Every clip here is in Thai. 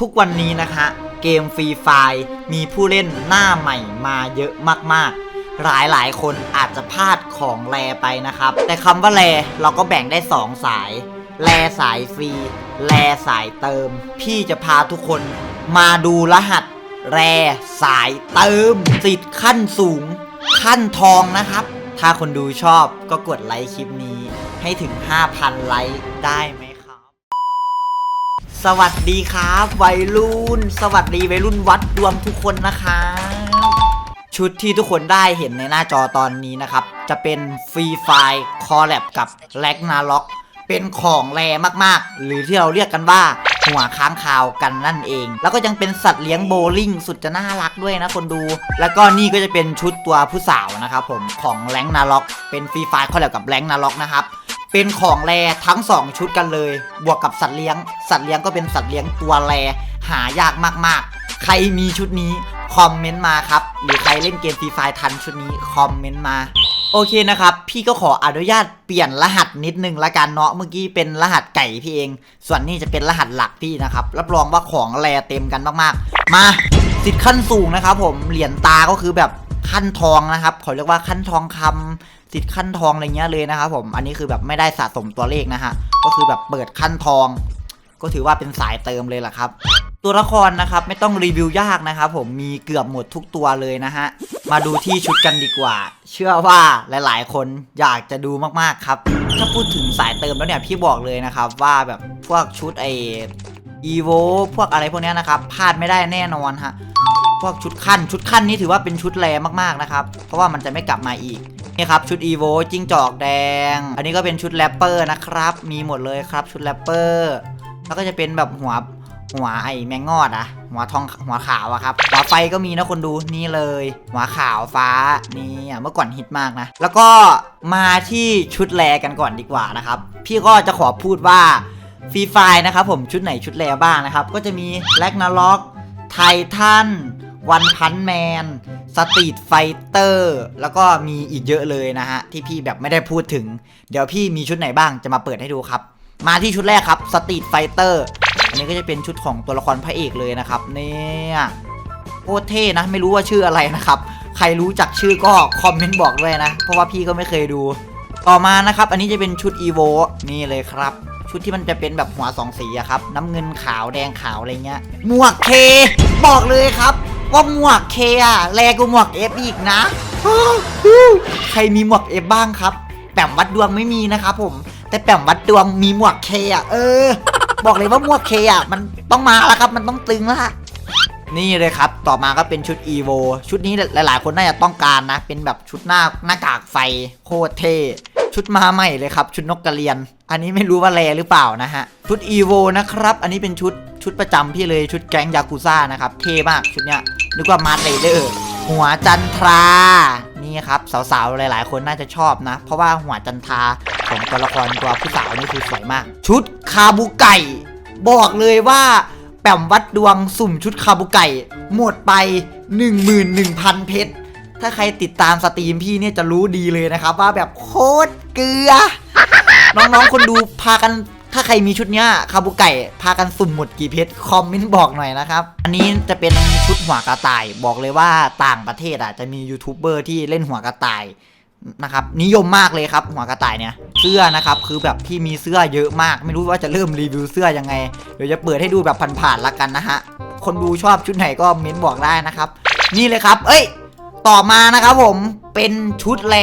ทุกวันนี้นะคะเกมฟรีไฟมีผู้เล่นหน้าใหม่มาเยอะมากๆ หลายหลายๆคนอาจจะพลาดของแรไปนะครับ แต่คำว่าแรเราก็แบ่งได้ 2 สาย แรสายฟรี แรสายเติม พี่จะพาทุกคนมาดูรหัส แรสายเติมสิทธิ์ขั้นสูง ขั้นทองนะครับ ถ้าคนดูชอบก็กดไลค์คลิปนี้ ให้ถึง 5,000 ไลค์ได้ไหม สวัสดีครับวัยรุ่น สวัสดีวัยรุ่นวัดรวมทุกคนนะครับชุดที่ทุกคนได้เห็นในหน้าจอตอนนี้นะครับ จะเป็นฟรีไฟคอลแลบกับแล็กนาล็อกเป็นของแรมากๆ หรือที่เราเรียกกันว่า หัวค้างคาวกันนั่นเอง แล้วก็ยังเป็นสัตว์เลี้ยงโบว์ลิ่งสุดจะน่ารักด้วยนะคนดู แล้วก็นี่ก็จะเป็นชุดตัวผู้สาวนะครับผมของแรงนาล็อกเป็นฟรีไฟคอลแลบกับแรงนาล็อกนะครับ เป็นของแรทั้ง 2 ชุดกันเลย บวกกับสัตว์เลี้ยง สัตว์เลี้ยงก็เป็นสัตว์เลี้ยงตัวแรหายากมากๆ ใครมีชุดนี้คอมเมนต์มาครับ หรือใครเล่นเกมฟรีไฟทันชุดนี้คอมเมนต์มา โอเคนะครับ พี่ก็ขออนุญาตเปลี่ยนรหัสนิดนึงละกันเนาะเมื่อกี้เป็นรหัสไก่พี่เอง ส่วนนี้จะเป็นรหัสหลักพี่นะครับรับรองว่าของแรเต็มกันมากๆ มาสิทธิ์ขั้นสูงนะครับผมเหรียญตาก็คือแบบขั้นทองนะครับเขาเรียกว่าขั้นทองคำ สิทธิ์ขั้นทองอะไรเงี้ยเลยนะครับผมอันนี้คือแบบไม่ได้สะสมตัวเลขนะฮะก็คือแบบเปิดขั้นทอง ก็ถือว่าเป็นสายเติมเลยล่ะครับ ตัวละครนะครับไม่ต้องรีวิวยากนะครับผมมีเกือบหมดทุกตัวเลยนะฮะมาดูที่ชุดกันดีกว่า เชื่อว่าหลาย ๆ คนอยากจะดูมากๆครับ ถ้าพูดถึงสายเติมแล้วเนี่ยพี่บอกเลยนะครับว่าแบบพวกชุดไออีโวพวกอะไรพวกนี้นะครับพลาดไม่ได้แน่นอนฮะ พวกชุดขั้น ชุดขั้นนี่ถือว่าเป็นชุดแรมากๆนะครับ เพราะว่ามันจะไม่กลับมาอีกนี่ครับชุด EVO จิ้งจอกแดง อันนี้ก็เป็นชุดแรปเปอร์นะครับ มีหมดเลยครับชุดแรปเปอร์แล้วก็จะเป็นแบบหัวหัวไอ้แมงงอดอะหัวทองหัวขาวอะครับหัวไฟก็มีนะคนดูนี่เลย หัวขาวฟ้านี่เมื่อก่อนฮิตมากนะ แล้วก็มาที่ชุดแรกันก่อนดีกว่านะครับ พี่ก็จะขอพูดว่าฟรีไฟนะครับผมชุดไหนชุดแรบ้างนะครับ ก็จะมีแล็กนาล็อกไททัน วันพันแมนสตรีทไฟเตอร์แล้วก็มีอีกเยอะเลยนะฮะ ที่พี่แบบไม่ได้พูดถึง เดี๋ยวพี่มีชุดไหนบ้างจะมาเปิดให้ดูครับ มาที่ชุดแรกครับสตรีทไฟเตอร์อันนี้ก็จะเป็นชุดของตัวละครพระเอกเลยนะครับ เนี่ยโคตรเท่นะ ไม่รู้ว่าชื่ออะไรนะครับ ใครรู้จักชื่อก็คอมเมนต์บอกด้วยนะ เพราะว่าพี่ก็ไม่เคยดู ต่อมานะครับ อันนี้จะเป็นชุด EVO นี่เลยครับ ชุดที่มันจะเป็นแบบหัวสองสีอะครับ น้ำเงินขาวแดงขาวอะไรเงี้ยหมวกเคบอกเลยครับ ว่าหมวกเคอะแรกูหมวกเอฟอีกนะ ใครมีหมวกเอฟบ้างครับ แปมวัดดวงไม่มีนะครับผม แต่แปมวัดดวงมีหมวกเคอะเออ บอกเลยว่าหมวกเคอะมันต้องมาแล้วครับ มันต้องตึงแล้วล่ะนี่เลยครับ ต่อมาก็เป็นชุด EVO ชุดนี้หลายๆ คนน่าจะต้องการนะ เป็นแบบชุดหน้าหน้ากากไฟโคตรเท่ ชุดมาใหม่เลยครับ ชุดนกกระเรียน อันนี้ไม่รู้ว่าแรหรือเปล่านะฮะ ชุด EVO นะครับ อันนี้เป็นชุดชุดประจำพี่เลยชุดแก๊งยากุซ่านะครับ เท่มากชุดเนี้ยนึกว่ามาเตเดอร์หัวจันทรา นี่ครับ สาวๆ หลายๆ คนน่าจะชอบนะ เพราะว่าหัวจันทราของตัวละครตัวผู้สาวนี่คือสวยมาก ชุดคาบุไก่ บอกเลยว่าแปมวัดดวงสุ่มชุดคาบุไก่ หมดไป 11,000 เพชร ถ้าใครติดตามสตรีมพี่เนี่ยจะรู้ดีเลยนะครับว่าแบบโคตรเกลือ น้องๆคนดูพากันถ้าใครมีชุดเนี้ยคาบุไก่พากันสุ่มหมดกี่เพชรคอมเมนต์บอกหน่อยนะครับ อันนี้จะเป็นชุดหัวกระต่ายบอกเลยว่าต่างประเทศอะจะมียูทูบเบอร์ที่เล่นหัวกระต่ายนะครับนิยมมากเลยครับหัวกระต่ายเนี่ยเสื้อนะครับคือแบบพี่มีเสื้อเยอะมาก ไม่รู้ว่าจะเริ่มรีวิวเสื้อยังไงเดี๋ยวจะเปิดให้ดูแบบผ่านๆละกันนะฮะคนดูชอบชุดไหนก็เม้นบอกได้นะครับ นี่เลยครับ เอ้ย ต่อมานะครับผมเป็นชุดแล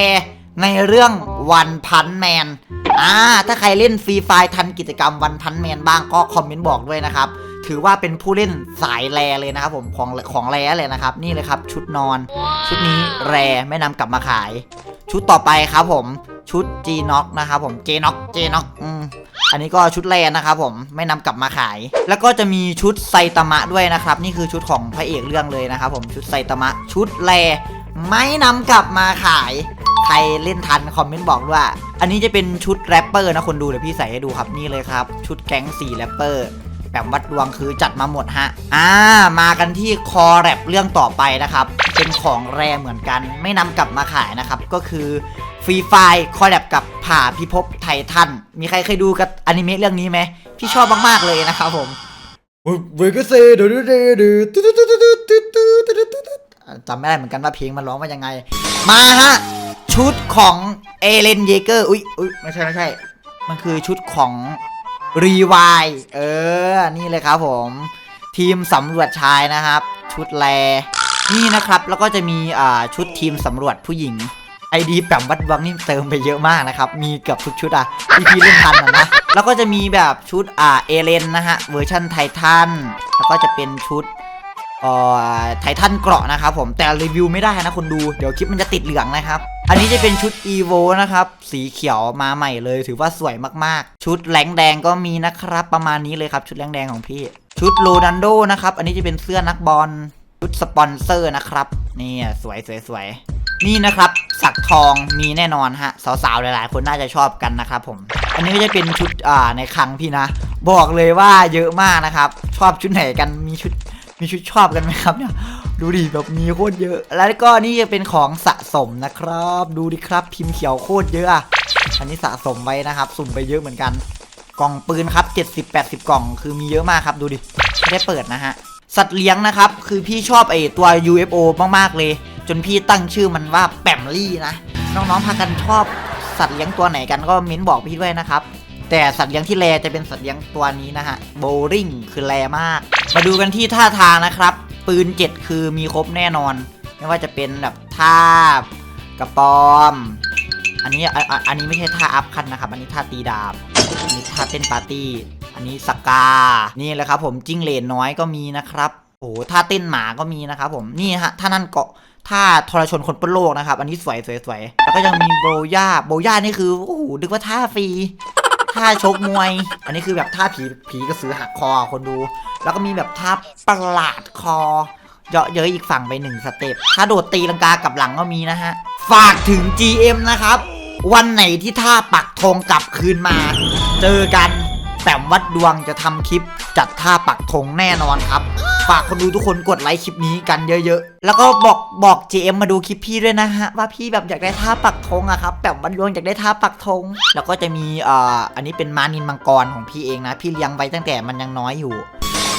ในเรื่องวันพันแมนอ่าถ้าใครเล่นฟรีไฟทันกิจกรรมวันพันแมนบ้างก็คอมเมนต์บอกด้วยนะครับ ถือว่าเป็นผู้เล่นสายแรเลยนะครับผมของของแรเลยนะครับ นี่เลยครับ ชุดนอน ชุดนี้แรไม่นำกลับมาขาย ชุดต่อไปครับผมชุด G n o c นะครับผม J n o c J n o c อืมอันนี้ก็ชุดแรนะครับผมไม่นำกลับมาขาย แล้วก็จะมีชุดไซตามะด้วยนะครับ นี่คือชุดของพระเอกเรื่องเลยนะครับผมชุดไซตามะชุดแร ไม่นำกลับมาขาย ใครเล่นทันคอมเมนต์บอกด้วยอันนี้จะเป็นชุดแรปเปอร์นะคนดูเดี๋ยวพี่ใส่ให้ดูครับนี่เลยครับ ชุดแก๊ง4แรปเปอร์แบบวัดดวงคือจัดมาหมดฮะ อ่า มากันที่คอแรปเรื่องต่อไปนะครับ เป็นของแรเหมือนกัน ไม่นำกลับมาขายนะครับ ก็คือฟรีไฟคอแรปกับผ่าพิภพไททัน มีใครเคยดูกับอนิเมะเรื่องนี้ไหมพี่ชอบมาก ๆ เลยนะครับผมเวกัสเซดูดูดูดูำไม่ได้เหมือนกันว่าเพลงมันร้องว่ายังไง มาฮะชุดของเอเลนเยเกอร์อุ้ยอุ้ยไม่ใช่ไม่ใช่ มันคือชุดของรีวายเออ นี่เลยครับผม ทีมสำรวจชายนะครับ ชุดแล นี่นะครับ แล้วก็จะมีอ่าชุดทีมสำรวจผู้หญิงไอดีแปมวัดวังนี่เติมไปเยอะมากนะครับ มีเกือบทุกชุดอะที่พี่เล่นทันอะนะ แล้วก็จะมีแบบชุดอ่าเอเลนนะฮะ เวอร์ชันไททัน แล้วก็จะเป็นชุด ไททันเกราะนะครับผมแต่รีวิวไม่ได้นะคนดูเดี๋ยวคลิปมันจะติดเหลืองนะครับ อันนี้จะเป็นชุด EVO นะครับ สีเขียวมาใหม่เลยถือว่าสวยมากๆ ชุดแหลงแดงก็มีนะครับ ประมาณนี้เลยครับ ชุดแหลงแดงของพี่ ชุดโรนันโดนะครับ อันนี้จะเป็นเสื้อนักบอลชุดสปอนเซอร์นะครับนี่สวยสวยสวยนี่นะครับ สักทองมีแน่นอนฮะ สาวๆ หลายๆ คนน่าจะชอบกันนะครับผม อันนี้ก็จะเป็นชุดอ่าในคลังพี่นะ บอกเลยว่าเยอะมากนะครับ ชอบชุดไหนกันมีชุด มีชุดชอบกันไหมครับเนี่ยดูดิแบบมีโคตรเยอะ แล้วก็นี่จะเป็นของสะสมนะครับ ดูดิครับพิมพ์เขียวโคตรเยอะอันนี้สะสมไว้นะครับ สุ่มไปเยอะเหมือนกัน กล่องปืนครับ 70-80 กล่อง คือมีเยอะมากครับดูดิไม่ได้เปิดนะฮะสัตว์เลี้ยงนะครับ คือพี่ชอบไอตัว UFO มากๆเลย จนพี่ตั้งชื่อมันว่าแปมลี่นะ น้องๆพากันชอบสัตว์เลี้ยงตัวไหนกันก็มิ้นบอกพี่ด้วยนะครับ แต่สัตว์เลี้ยงที่แรจะเป็นสัตว์เลี้ยงตัวนี้นะฮะโบริงคือแรมาก มาดูกันที่ท่าทางนะครับ ปืน 7 คือมีครบแน่นอน ไม่ว่าจะเป็นแบบท่ากระปอม อันนี้อ,อ,อันนี้ไม่ใช่ท่าอัพคันนะครับ อันนี้ท่าตีดาบอันนี้ท่าเต้นปาร์ตี้ อันนี้สกา นี่แหละครับผมจิ้งเหลนน้อยก็มีนะครับโอ้โหท่าเต้นหมาก็มีนะครับผมนี่ฮะท่านั่นเกาะท่าทรชนคนปนโลกนะครับ อันนี้สวยสวยสวยแล้วก็ยังมีโบย่าโบย่านี่คือโอ้โหนึกว่าท่าฟรี ท่าชกมวย อันนี้คือแบบท่าผีผีกระสือหักคอคนดู แล้วก็มีแบบท่าประหลาดคอ เยอะเย้ยอีกฝั่งไปหนึ่งสเต็ปถ้าโดดตีลังกากับหลังก็มีนะฮะ ฝากถึง GM นะครับ วันไหนที่ท่าปักธงกลับคืนมา เจอกัน แต่วัดดวงจะทำคลิปจัดท่าปักธงแน่นอนครับ ฝากคนดูทุกคนกดไลค์คลิปนี้กันเยอะๆ แล้วก็บอกบอก GM มาดูคลิปพี่ด้วยนะฮะ ว่าพี่แบบอยากได้ท่าปักธงอะครับแบบวัดดวงอยากได้ท่าปักธง แล้วก็จะมีเอ่ออันนี้เป็นม้านินมังกรของพี่เองนะ พี่เลี้ยงไว้ตั้งแต่มันยังน้อยอยู่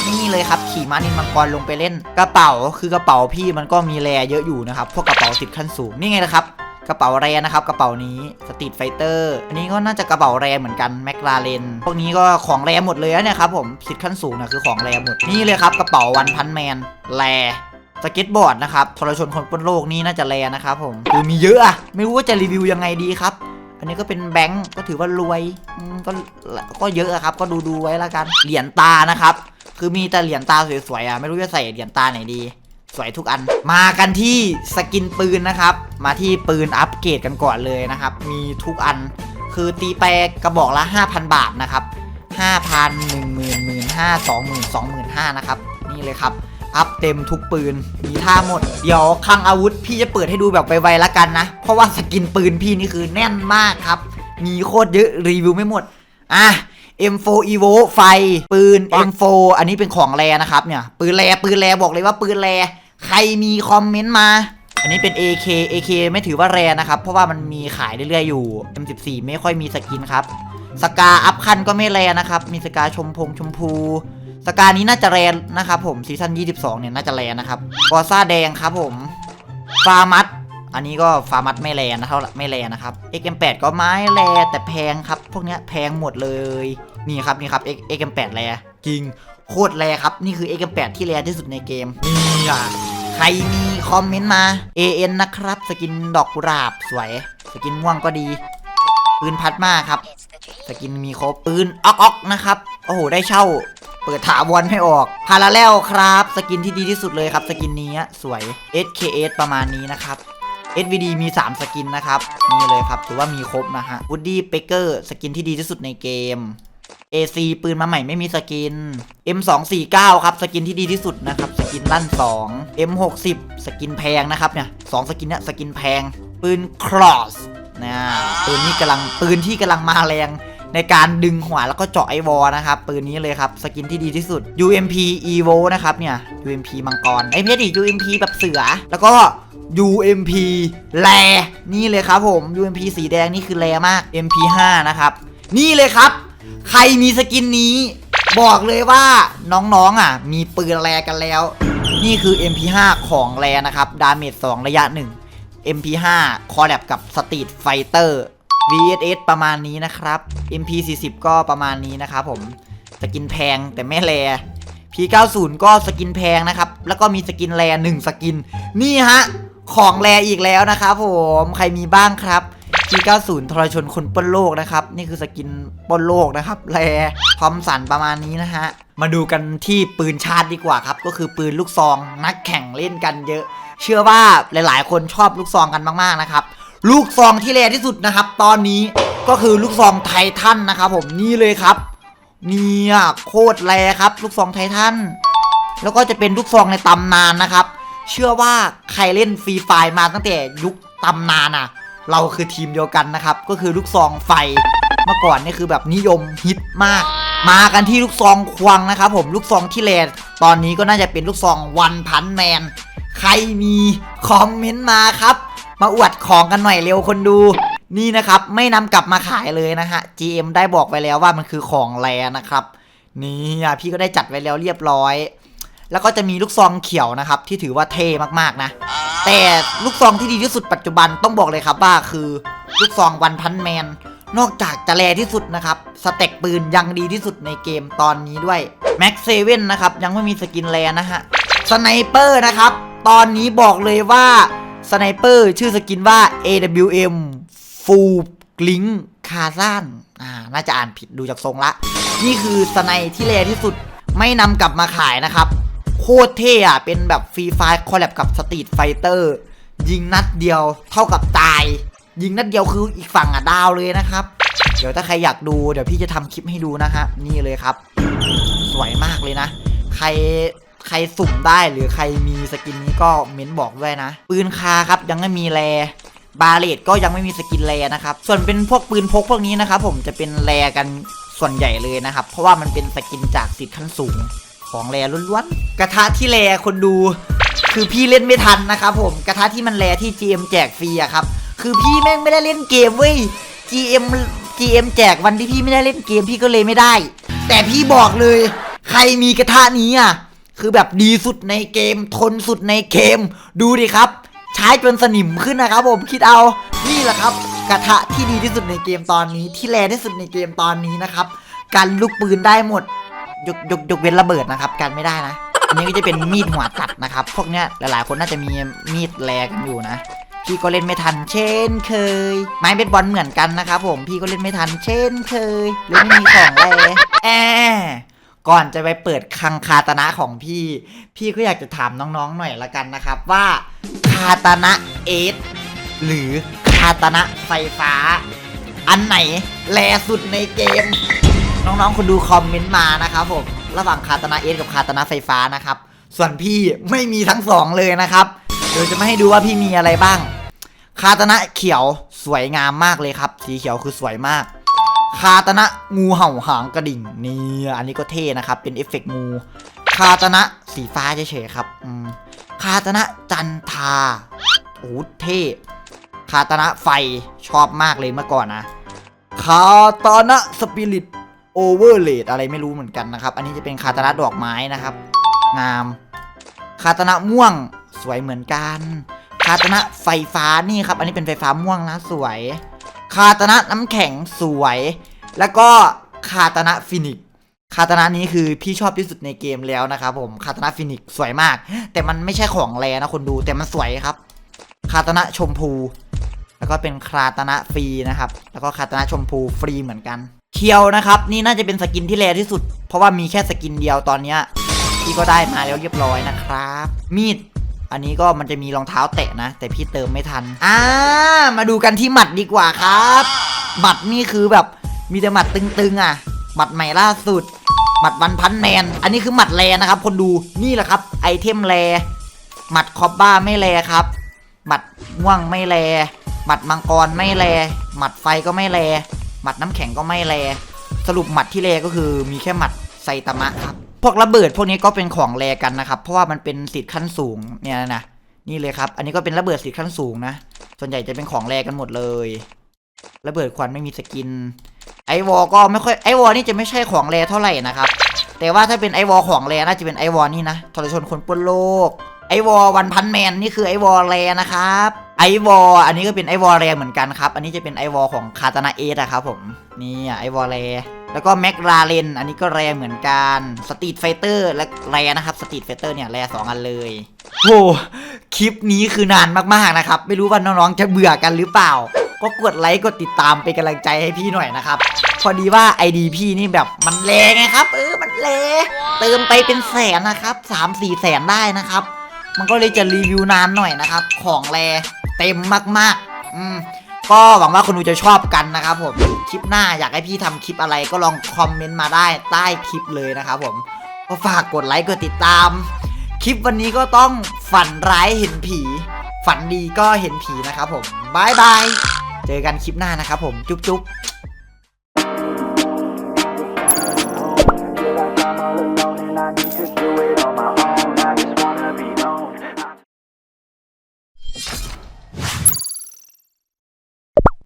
นี่เลยครับขี่ม้านินมังกรลงไปเล่น กระเป๋าคือกระเป๋าพี่มันก็มีแรเยอะอยู่นะครับพวกกระเป๋าติดขั้นสูงนี่ไงนะครับ กระเป๋าแรนะครับ กระเป๋านี้สตรีทไฟเตอร์อันนี้ก็น่าจะกระเป๋าแรเหมือนกันแมคลาเรนพวกนี้ก็ของแรหมดเลยนะเนี่ยครับผมสิทธิ์ขั้นสูงนะคือของแรหมดนี่เลยครับกระเป๋าวันพันแมนแรสเก็ตบอร์ดนะครับทรชนคนบนโลกนี่น่าจะแรนะครับผมคือมีเยอะอะไม่รู้ว่าจะรีวิวยังไงดีครับ อันนี้ก็เป็นแบงก์ก็ถือว่ารวยก็ก็เยอะอะครับก็ดูดูไว้ล้วกันเหรียญตานะครับคือมีแต่เหรียญตาสวยๆอะไม่รู้จะใส่เหรียญตาไหนดี สวยทุกอัน มากันที่สกินปืนนะครับ มาที่ปืนอัปเกรดกันก่อนเลยนะครับ มีทุกอัน คือตีไปกระบอกละ 5,000 บาทนะครับ5,000 1 0 0 0 0 1 5 0 0 0 20,000 25,000นะครับ นี่เลยครับ อัพเต็มทุกปืน มีท่าหมด เดี๋ยวคลังอาวุธพี่จะเปิดให้ดูแบบไวๆแล้วกันนะ เพราะว่าสกินปืนพี่นี่คือแน่นมากครับ มีโคตรเยอะรีวิวไม่หมด อะ M4 Evo ไฟ ปืน M4 อันนี้เป็นของแรนะครับเนี่ย ปืนแรปืนแรบอกเลยว่าปืนแร ใครมีคอมเมนต์มา อันนี้เป็น AK AK ไม่ถือว่าแรนะครับ เพราะว่ามันมีขายเรื่อยๆอยู่ M14 ไม่ค่อยมีสกินครับสกาอัพคันก็ไม่แรนะครับ มีสกาชมพงชมพูสกานี้น่าจะแรนะครับผมซีซั่น22 เนี่ยน่าจะแรนะครับกอซ่าแดงครับผมฟาร์มัสอันนี้ก็ฟาร์มัสไม่แรนะเท่าไม่แรนะครับ XM8 ก็ไม้แรแต่แพงครับ พวกเนี้ยแพงหมดเลย นี่ครับนี่ครับ XM8 แรจริงโคตรแรครับ นี่คือ XM8 ที่แรที่สุดในเกมนี่อะ ใครมีคอมเมนต์มา AN นะครับ สกินดอกกุหลาบสวย สกินม่วงก็ดี ปืนพัดมาครับ สกินมีครบปืนออกออกนะครับ โอ้โห ได้เช่า เปิดถาวรให้ออก พาราแล้วครับ สกินที่ดีที่สุดเลยครับ สกินนี้สวย SKS ประมาณนี้นะครับ SVD มี 3 สกินนะครับ นี่เลยครับ ถือว่ามีครบนะฮะ Woody Baker สกินที่ดีที่สุดในเกม AC ปืนมาใหม่ไม่มีสกิน M249 ครับ สกินที่ดีที่สุดนะครับ สกินลั่น 2 M60 สกินแพงนะครับเนี่ยสองสกินเนี่ยสกินแพง ปืน Cross นะปืนนี้กำลังปืนที่กำลังมาแรงในการดึงหัวแล้วก็เจาะไอวอลนะครับ ปืนนี้เลยครับ สกินที่ดีที่สุด UMP Evo นะครับเนี่ย UMP มังกรไอ้ยไม่ใช่ดิ UMP แบบเสือ แล้วก็ UMP แลนี่เลยครับผม UMP สีแดงนี่คือแลมาก MP5 นะครับ นี่เลยครับ ใครมีสกินนี้ บอกเลยว่าน้องๆอะ มีปืนแรกันแล้ว นี่คือ MP5 ของแรนะครับ ดาเมจ2ระยะ 1 MP5 คอลแลบกับ Street Fighter VSS ประมาณนี้นะครับ MP40 ก็ประมาณนี้นะครับผม สกินแพงแต่ไม่แร P90 ก็สกินแพงนะครับ แล้วก็มีสกินแรหนึ่งสกิน นี่ฮะ ของแรอีกแล้วนะครับผม ใครมีบ้างครับ P90 ทรชนคนป้นโลกนะครับ นี่คือสกินป้นโลกนะครับแรพร้อมสันประมาณนี้นะฮะ มาดูกันที่ปืนชาติดีกว่าครับ ก็คือปืนลูกซองนักแข่งเล่นกันเยอะ เชื่อว่าหลายๆ คนชอบลูกซองกันมากๆนะครับลูกซองที่แรที่สุดนะครับ ตอนนี้ก็คือลูกซองไททันนะครับผมนี่เลยครับเนี่ยโคตรแรครับ ลูกซองไททันแล้วก็จะเป็นลูกซองในตำนานนะครับ เชื่อว่าใครเล่นฟรีไฟล์มาตั้งแต่ยุคตำนานอะ เราคือทีมเดียวกันนะครับ ก็คือลูกซองไฟ เมื่อก่อนนี่คือแบบนิยมฮิตมาก มากันที่ลูกซองควงนะครับผมลูกซองที่แลตอนนี้ก็น่าจะเป็นลูกซองวันพันแมน ใครมีคอมเมนต์มาครับ มาอวดของกันหน่อยเร็วคนดูนี่นะครับ ไม่นำกลับมาขายเลยนะฮะ GM ได้บอกไว้แล้วว่ามันคือของแรนะครับ นี่พี่ก็ได้จัดไว้แล้วเรียบร้อย แล้วก็จะมีลูกซองเขียวนะครับ ที่ถือว่าเท่มากๆนะ แต่ลูกซองที่ดีที่สุดปัจจุบันต้องบอกเลยครับว่าคือลูกซองวันพันแมน นอกจากจะแรที่สุดนะครับ สเต็กปืนยังดีที่สุดในเกมตอนนี้ด้วยแม็กเซเว่นนะครับ ยังไม่มีสกินแรนะฮะสไนเปอร์นะครับ ตอนนี้บอกเลยว่าสไนเปอร์ชื่อสกินว่า AWM Full g l i n k คาซานอ่าน่าจะอ่านผิดดูจากทรงละ นี่คือสไนที่แรที่สุดไม่นำกลับมาขายนะครับ โคตรเท่อะเป็นแบบฟรีไฟคอลแลบกับสตรีทไฟเตอร์ยิงนัดเดียวเท่ากับตาย ยิงนัดเดียวคืออีกฝั่งอะดาวเลยนะครับ เดี๋ยวถ้าใครอยากดูเดี๋ยวพี่จะทำคลิปให้ดูนะฮะนี่เลยครับ สวยมากเลยนะ ใครใครสุ่มได้หรือใครมีสกินนี้ก็เม้นบอกด้วยนะ ปืนคาครับยังไม่มีแรบาเลตก็ยังไม่มีสกินแรนะครับ ส่วนเป็นพวกปืนพกพวกนี้นะครับผมจะเป็นแรกันส่วนใหญ่เลยนะครับ เพราะว่ามันเป็นสกินจากสิทธิ์ขั้นสูง ของแรล้วนๆ กระทะที่แรคนดู คือพี่เล่นไม่ทันนะครับผม กระทะที่มันแรที่ GM แจกฟรีอะครับ คือพี่แม่งไม่ได้เล่นเกมเว้ย GM GM แจกวันที่พี่ไม่ได้เล่นเกมพี่ก็เลยไม่ได้ แต่พี่บอกเลย ใครมีกระทะนี้อะ คือแบบดีสุดในเกม ทนสุดในเกม ดูดิครับ ใช้จนสนิมขึ้นนะครับผมคิดเอา นี่แหละครับ กระทะที่ดีที่สุดในเกมตอนนี้ ที่แรงที่สุดในเกมตอนนี้นะครับ กันลูกปืนได้หมด ยกยกยกเว้นระเบิดนะครับ กันไม่ได้นะอันนี้ก็จะเป็นมีดหัวตัดนะครับ พวกเนี้ยหลายๆ คนน่าจะมีมีดแรงกันอยู่นะพี่ก็เล่นไม่ทันเช่นเคย ไม้เบสบอลเหมือนกันนะครับผมพี่ก็เล่นไม่ทันเช่นเคยเลยไม่มีของเลยแอก่อนจะไปเปิดคังคาตนะของพี่ พี่ก็อยากจะถามน้องๆหน่อยละกันนะครับ ว่าคาตนะเอสหรือคาตนะไฟฟ้า อันไหนแลสุดในเกม น้องๆคนดูคอมเมนต์มานะครับผมระหว่างคาตนาเอสกับคาตนาไฟฟ้านะครับ ส่วนพี่ไม่มีทั้งสองเลยนะครับ เดี๋ยวจะมาให้ดูว่าพี่มีอะไรบ้าง คาตนะเขียวสวยงามมากเลยครับ สีเขียวคือสวยมาก คาตนะงูเห่าหางกระดิ่งนี่อันนี้ก็เท่นะครับ เป็นเอฟเฟกต์งูคาตนะสีฟ้าเฉยๆครับคาตนะจันทาโอ้เท่คาตนะไฟชอบมากเลยเมื่อก่อนนะคาตานะสปิริต โอเวอร์เลดอะไรไม่รู้เหมือนกันนะครับ อันนี้จะเป็นคาตานะดอกไม้นะครับ งามคาตานะม่วงสวยเหมือนกันคาตานะไฟฟ้านี่ครับ อันนี้เป็นไฟฟ้าม่วงนะสวยคาตานะน้ำแข็งสวย แล้วก็คาตานะฟินิกคาตานะนี้คือพี่ชอบที่สุดในเกมแล้วนะครับผมคาตานะฟินิกสวยมาก แต่มันไม่ใช่ของแรนะคนดูแต่มันสวยครับคาตานะชมพู แล้วก็เป็นคาตานะฟรีนะครับ แล้วก็คาตานะชมพูฟรีเหมือนกัน คียวนะครับ นี่น่าจะเป็นสกินที่แรที่สุด เพราะว่ามีแค่สกินเดียวตอนเนี้ยพี่ก็ได้มาแล้วเรียบร้อยนะครับ มีด อันนี้ก็มันจะมีรองเท้าแตะนะ แต่พี่เติมไม่ทัน อ่า มาดูกันที่หมัดดีกว่าครับหมัดนี่คือแบบมีแต่หมัดตึงๆอะหมัดใหม่ล่าสุดหมัดวันพันแมน อันนี้คือหมัดแรนะครับ คนดูนี่แหละครับ ไอเทมแรหมัดคอบบ้าไม่แรครับหมัดม่วงไม่แลหมัดมังกรไม่แลหมัดไฟก็ไม่แล หมัดน้ำแข็งก็ไม่แลสรุปหมัดที่แลก็คือมีแค่หมัดไซตามะครับพวกระเบิดพวกนี้ก็เป็นของแลกันนะครับ เพราะว่ามันเป็นสิทธิ์ขั้นสูงเนี่ยนะนี่เลยครับ อันนี้ก็เป็นระเบิดสิทธิ์ขั้นสูงนะ ส่วนใหญ่จะเป็นของแลกันหมดเลย ระเบิดควันไม่มีสกิน ไอวอลก็ไม่ค่อยไอวอลนี่จะไม่ใช่ของแลเท่าไหร่นะครับ แต่ว่าถ้าเป็นไอวอลของแรน่าจะเป็นไอวอลนี่นะทรชนคนป้นโลก ไอวอลวันพันแมนนี่คือไอวอลแรนะครับ ไอวอลอันนี้ก็เป็นไอวอลแรงเหมือนกันครับ อันนี้จะเป็นไอวอลของคาตานาเอสอะครับผมนี่อะไอวอลแรแล้วก็แม็กราเรนอันนี้ก็แรงเหมือนกันสตรีทไฟเตอร์และแรนะครับสตรีทไฟเตอร์เนี่ยแรสองอันเลยโหคลิปนี้คือนานมากๆนะครับ ไม่รู้ว่าน้องๆจะเบื่อกันหรือเปล่า ก็กดไลค์กดติดตามเป็นกำลังใจให้พี่หน่อยนะครับ พอดีว่า ID พี่นี่แบบมันแรงไงครับ เออมันแรงเติมไปเป็นแสนนะครับสามสี่แสนได้นะครับ มันก็เลยจะรีวิวนานหน่อยนะครับ ของแร เต็มมากๆ อืมก็หวังว่าคุณดูจะชอบกันนะครับผม คลิปหน้าอยากให้พี่ทำคลิปอะไรก็ลองคอมเมนต์มาได้ใต้คลิปเลยนะครับผม ก็ฝากกดไลค์กดติดตาม คลิปวันนี้ก็ต้องฝันร้ายเห็นผี ฝันดีก็เห็นผีนะครับผมบายบาย เจอกันคลิปหน้านะครับผม จุ๊บจุ๊บ